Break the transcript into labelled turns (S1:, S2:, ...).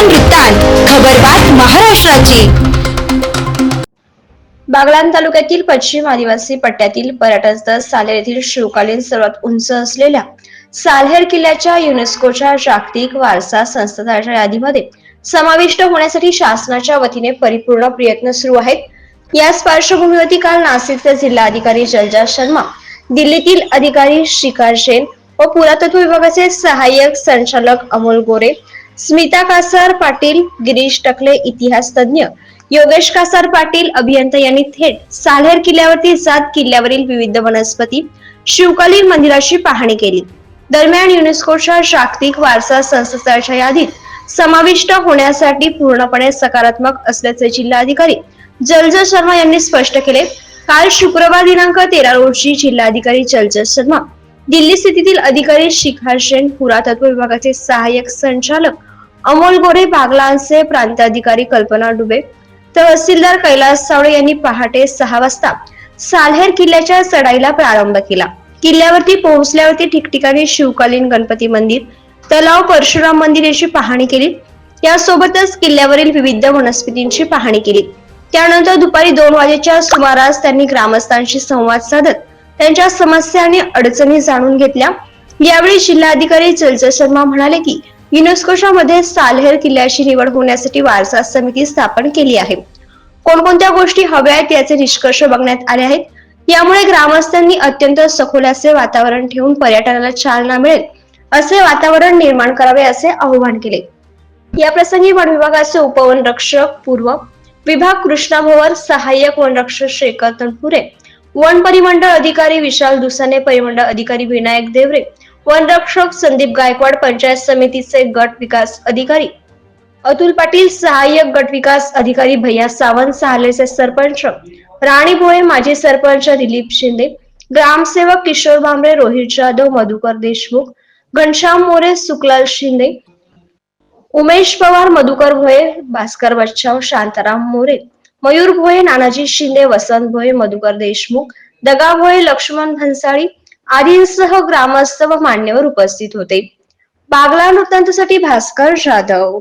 S1: वृत्तांत खबरबात महाराष्ट्राची.
S2: बागलाण तालुक्यातील पश्चिम आदिवासी पट्ट्यातील पर्यटन स्थळ सालेर येथील शिवकालीन सर्वात उंच असलेल्या सालहेर किल्ल्याच्या युनेस्कोच्या जागतिक वारसा संस्थाच्या यादीमध्ये समाविष्ट होण्यासाठी शासनाच्या वतीने परिपूर्ण प्रयत्न सुरू आहेत. याच पार्श्वभूमीवरती काल नाशिकचे जिल्हाधिकारी जलजा शर्मा दिल्लीतील अधिकारी शिखर जैन व पुरातत्व विभागाचे सहाय्यक संचालक अमोल गोरे स्मिता कासार पाटील गिरीश टकले इतिहास तज्ञ योगेश कासार पाटील अभियंता यांनी थेट साल्हेर किल्ल्यावरती सात किल्ल्यावरील विविध वनस्पती शिवकालीन मंदिराची पाहणी केली. दरम्यान युनेस्कोच्या जागतिक वारसा संस्थेच्या यादीत समाविष्ट होण्यासाठी पूर्णपणे सकारात्मक असल्याचे जिल्हाधिकारी जलज शर्मा यांनी स्पष्ट केले. काल शुक्रवार दिनांक तेरा रोजी जिल्हाधिकारी जलजल शर्मा दिल्ली स्थितीतील अधिकारी शिखर सेन पुरातत्व विभागाचे सहाय्यक संचालक अमोल गोरे बागलांचे प्रांताधिकारी कल्पना डुबे तहसीलदार कैलास सावळे यांनी पहाटे सहा वाजता साल्हेर किल्ल्याच्या चढाईला प्रारंभ केला. किल्ल्यावरती पोहोचल्यावरती ठिकठिकाणी शिवकालीन गणपती मंदिर तलाव परशुराम मंदिर याची पाहणी केली. यासोबतच किल्ल्यावरील विविध वनस्पतींची पाहणी केली. त्यानंतर दुपारी दोन वाजेच्या सुमारास त्यांनी ग्रामस्थांशी संवाद साधत त्यांच्या समस्या आणि अडचणी जाणून घेतल्या. यावेळी जिल्हाधिकारी जलज शर्मा म्हणाले की युनेस्कोच्या मध्ये साल्हेर किल्ल्याची निवड होण्यासाठी वारसा समिती स्थापन केली आहे. कोणकोणत्या गोष्टी हव्या आहेत याचे निष्कर्ष बघण्यात आले आहेत. यामुळे ग्रामस्थांनी अत्यंत सखोल्याचे वातावरण ठेवून पर्यटनाला चालना मिळेल असे वातावरण निर्माण करावे असे आवाहन केले. या प्रसंगी वन विभागाचे उपवनरक्षक पूर्व विभाग कृष्णा भोवर सहाय्यक वनरक्षक शेखर तनपुरे वन परिमंडळ अधिकारी विशाल दुसाने परिमंडळ अधिकारी विनायक देवरे वनरक्षक संदीप गायकवाड पंचायत समितीचे गट विकास अधिकारी. अतुल पाटील सहाय्यक गट विकास अधिकारी भैया सावंत साहलेचे सरपंच. राणी भोळे माजी सरपंच दिलीप शिंदे. ग्रामसेवक किशोर भांबरे रोहित जाधव मधुकर देशमुख. घनश्याम मोरे सुकलाल शिंदे. उमेश पवार मधुकर भोये भास्कर बच्चाव शांताराम मोरे. मयूर भोये नानाजी शिंदे वसंत भोये मधुकर देशमुख. दगा भोये लक्ष्मण भन्साळी. आदींसह ग्रामस्थ व मान्यवर उपस्थित होते. बागला वृत्तांतसाठी भास्कर जाधव.